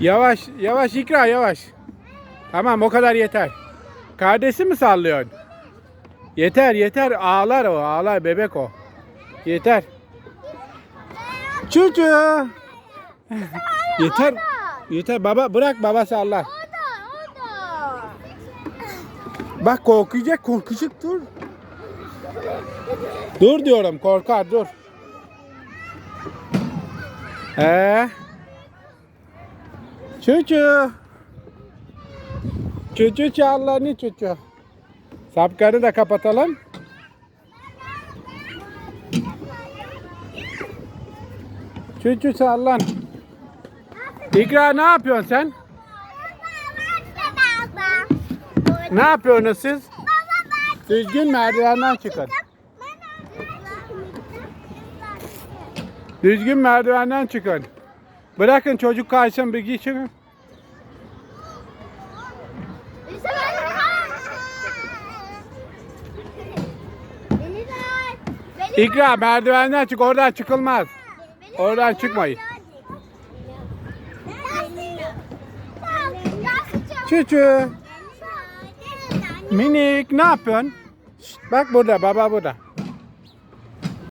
Yavaş yavaş ikra yavaş. Tamam o kadar yeter. Kardeşi mi sallıyorsun? Yeter yeter ağlar o ağlar bebek o. Yeter. Çuçu. yeter. Yeter baba bırak baba sallar. Bak korkacak korkacak dur. Dur diyorum korkar dur. Ee. Çuçu. Çuçu çağırlarını çuçu. Sapkarı da kapatalım. Çuçu sallan. İkra ne yapıyorsun sen? Ne yapıyorsunuz siz? Düzgün merdivenden çıkın. Düzgün merdivenden çıkın. Bırakın çocuk kaysın bir geçin. İkra merdivenden çık oradan çıkılmaz. Oradan çıkmayın. Çüçü. Minik ne yapıyorsun? Şşt, bak burada baba burada.